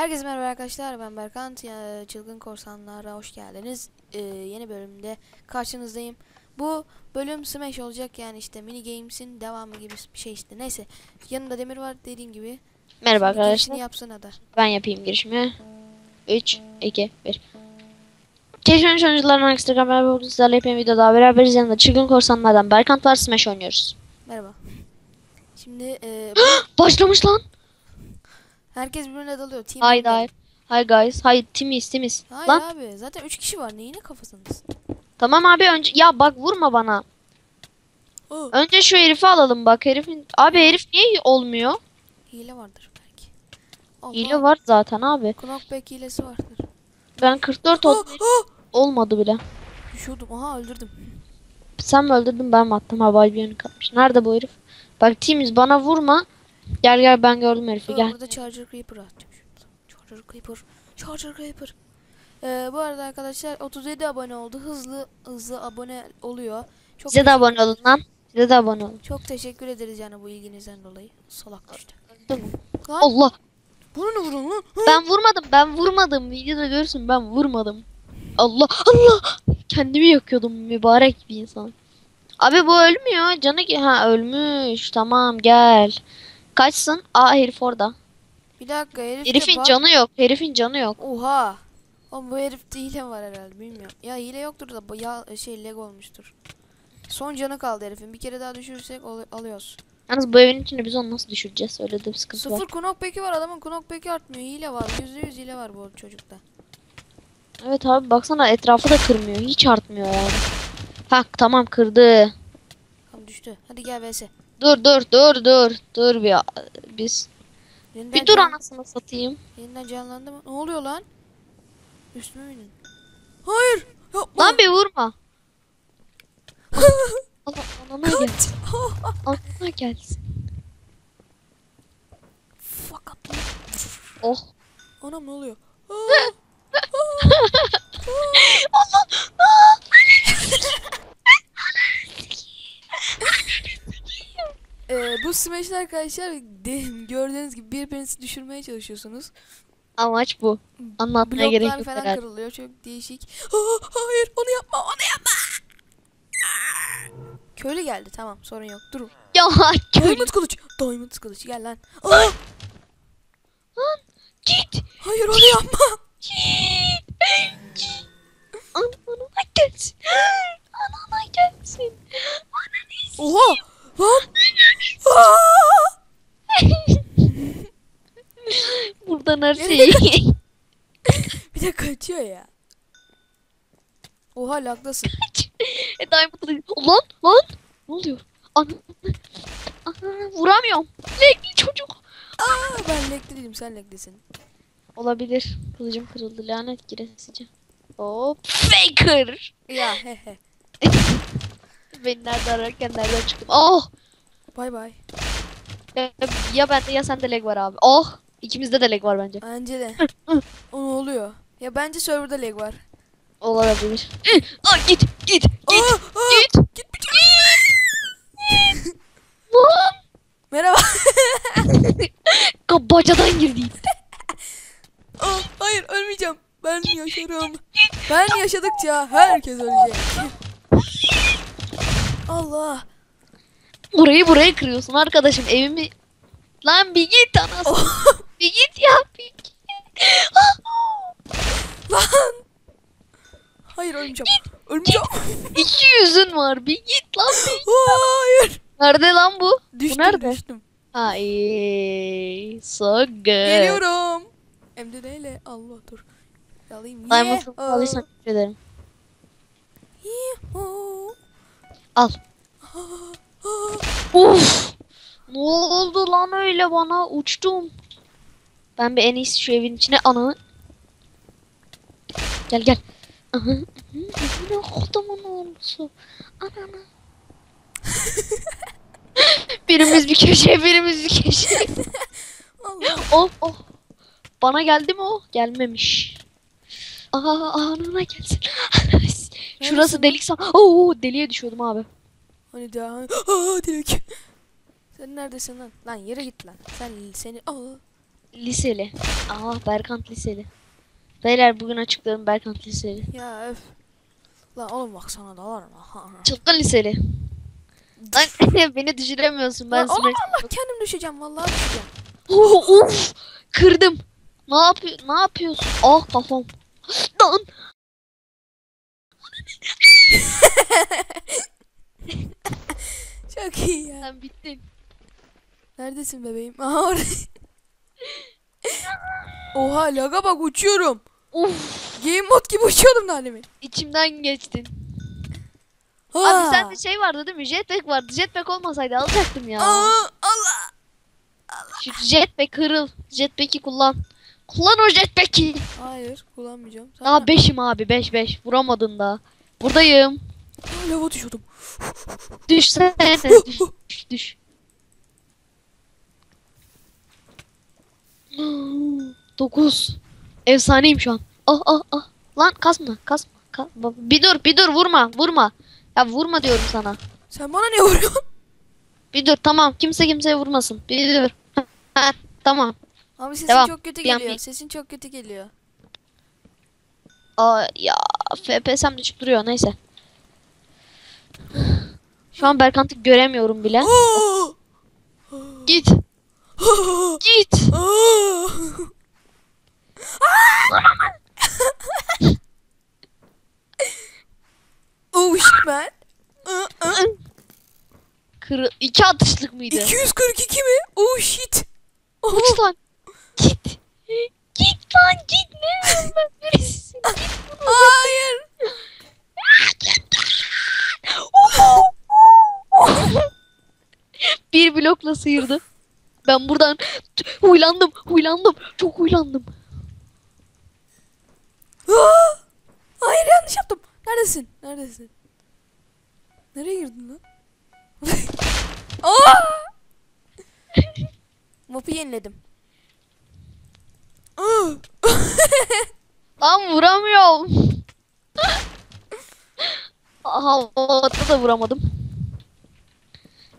Herkese merhaba arkadaşlar ben Berkant ya, Çılgın Korsanlar'a hoş geldiniz Ee, Yeni bölümde karşınızdayım Bu bölüm Smash olacak yani işte mini games'in devamı gibi bir şey işte neyse Yanımda Demir var dediğim gibi Merhaba Şimdi arkadaşlar. yapsana da Ben yapayım girişimi. 3, 2, 1. Keşfetmiş sunucularından Instagram beraber bugün sizlerle bir video daha beraberiz. Yanında Çılgın Korsanlardan Berkant var. Smash oynuyoruz. Merhaba Şimdi e, Başlamış lan. Herkes birbirine dalıyor Team Hayır hayır. Hi guys. Hayır timiz timiz. Hayır Lan abi zaten 3 kişi var neyine kafasındasın tamam abi önce ya bak vurma bana. oh, Önce şu herifi alalım bak herifin. Abi herif niye olmuyor? Hile vardır belki Allah, Hile var zaten abi. Knockback hilesi vardır Ben 44 oh, oh. olmadı bile. Düşüyordum aha öldürdüm Sen mi öldürdün ben mi attım? Ha Balbion'u katmış. Nerede bu herif? Bak timiz bana vurma. Gel gel ben gördüm herifi gel. Burada Charger Creeper atacağım. Charger Creeper. Charger Creeper. Ee, bu arada arkadaşlar 37 abone oldu. Hızlı hızlı abone oluyor. Çok Size de abone olun lan. Size de abone olun. Çok teşekkür ederiz yani bu ilginizden dolayı. Salak düştü. Lan Allah. bunu ne vurun lan? Hı? Ben vurmadım. Ben vurmadım. Videoda görürsün ben vurmadım. Allah. Allah. Kendimi yakıyordum mübarek bir insan. Abi bu ölmüyor. Canı ki ha ölmüş. Tamam gel. Kaçsın? Aa herif orada. Bir dakika herif Herifin bak- canı yok. Herifin canı yok. Oha. Oğlum bu herifte hile var herhalde bilmiyorum. Ya hile yoktur da ya şey lag olmuştur. Son canı kaldı herifin. Bir kere daha düşürürsek al- alıyoruz. Yalnız bu evin içinde biz onu nasıl düşüreceğiz? Öyle de bir sıkıntı var. Sıfır knockback'i var adamın knockback'i artmıyor. Hile var. %100 hile var bu çocukta. Evet abi baksana etrafı da kırmıyor. Hiç artmıyor yani. Ha tamam kırdı. Tamam düştü. Hadi gel vs. Dur dur dur dur. Dur bir biz. Yeniden Bir dur can- anasını satayım. Yeniden canlandı mı? Ne oluyor lan? Üstüme binin. Hayır. Yapma. Lan bir vurma. Allah anana gel. Kaç. Ah, Anana gelsin. Fuck up. Oh. Anam ne oluyor? Allah. Ee, bu Smash'ler arkadaşlar de, gördüğünüz gibi birbirinizi düşürmeye çalışıyorsunuz. Amaç bu. Anlatmaya gerek Bloklar yok falan herhalde. kırılıyor. Çok değişik. Ah, hayır onu yapma onu yapma. Köylü geldi tamam sorun yok. Durun. Ya köylü. Diamond kılıç. Diamond kılıç gel lan. Aa, Lan git. hayır onu yapma. Git. Anana gelsin. Anana gelsin. Ananı Oha lan. Buradan her şeyi. Bir de kaçıyor ya. Oha lagdasın. e Diamond Lan lan. Ne oluyor? Ana. Ana vuramıyorum. Lekli çocuk. Aa, ben lekli değilim sen leklisin. Olabilir. Kılıcım kırıldı lanet giresici. Hop. Faker. Ya he he. Beni nerede ararken nereden çıktım? Oh. Bay bay. Ya, bende ya sende lag var abi. Oh. İkimizde de lag var bence. Bence de. o ne oluyor? Ya bence serverda lag var. Olabilir. Aa, git git Aa, git aa, git. git bir tane. Lan. Merhaba. Kabacadan girdi. Aa, hayır ölmeyeceğim. Ben yaşarım. Ben yaşadıkça herkes ölecek. Allah. Burayı buraya kırıyorsun arkadaşım evimi. Lan bir git anasını. bir git ya bir git. Lan. Hayır ölmeyeceğim. Ölmeyeceğim. İki yüzün var bir git lan bir. Hayır. Nerede lan bu? Düştüm bu nerede? düştüm. Ay, so good. Geliyorum. Hem de neyle? Allah dur. Alayım. Diamond'ı alırsan teşekkür ederim. Al. Uf. Ne oldu lan öyle bana uçtum. Ben bir en iyisi şu evin içine ananı. Gel gel. Aha. Ne kodumun oğlusu. Ananı. birimiz bir köşe, birimiz bir köşe. Oh oh. Bana geldi mi o? Gelmemiş. Aa anana gelsin. Şurası delik san. Oo deliye düşüyordum abi. Hani daha. Aa direkt. Sen neredesin lan? Lan yere git lan. Sen seni. Aa. liseli. Aa Berkant liseli. Beyler bugün açıkladım Berkant liseli. Ya öf. Lan oğlum bak sana da var mı? Çılgın liseli. Lan beni düşüremiyorsun ben Smash. Allah kendim düşeceğim vallahi düşeceğim. Oh, of! Kırdım. Ne yapıyor? Ne yapıyorsun? Ah kafam. Lan. Çok iyi ya. Sen bittin. Neredesin bebeğim? Aha orada. Oha laga bak uçuyorum. Uf! Game mod gibi uçuyordum da demin. İçimden geçtin. Ha. Abi sende şey vardı değil mi? Jetpack vardı. Jetpack olmasaydı alacaktım ya. Aa, Allah. Şu jetpack kırıl. Jetpack'i kullan. Kullan o jetpack'i. Hayır kullanmayacağım. Daha Sana... 5'im abi 5 5. Vuramadın da. Buradayım. Lava düşüyordum. Düş sen. düş, düş, düş. Dokuz. Efsaneyim şu an. Ah ah ah. Lan kasma kasma. Ka- bir dur bir dur vurma vurma. Ya vurma diyorum sana. Sen bana ne vuruyorsun? Bir dur tamam kimse kimseye vurmasın. Bir dur. Ha, tamam. Abi sesin Devam. çok kötü geliyor. bir- Sesin çok kötü geliyor. Aa, ya FPS'm düşüp duruyor neyse. Şu an Berkant'ı göremiyorum bile. Git. Git. Oh shit man. Kırı iki atışlık mıydı? 242 mi? Oh shit. Oh. Uç lan. Git. Git lan git ne ölmez birisisin. Hayır. Bir blokla sıyırdı. Ben buradan huylandım, huylandım. Çok huylandım. Aa! Hayır yanlış yaptım. Neredesin? Neredesin? Nereye girdin lan? Aa! Map'ı yeniledim. Aa! Lan vuramıyorum. Havada da vuramadım.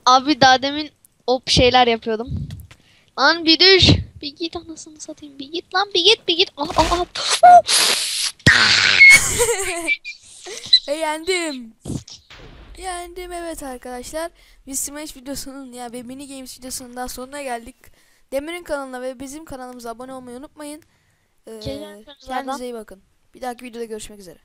Abi daha demin o şeyler yapıyordum. Lan bir düş. Bir git anasını satayım. Bir git lan bir git bir git. Ah, ah, ah. E, yendim. Evet arkadaşlar. Biz Smash videosunun ya ve mini games videosunun daha sonuna geldik. Demir'in kanalına ve bizim kanalımıza abone olmayı unutmayın. Ee, kendinize iyi bakın. Bir dahaki videoda görüşmek üzere.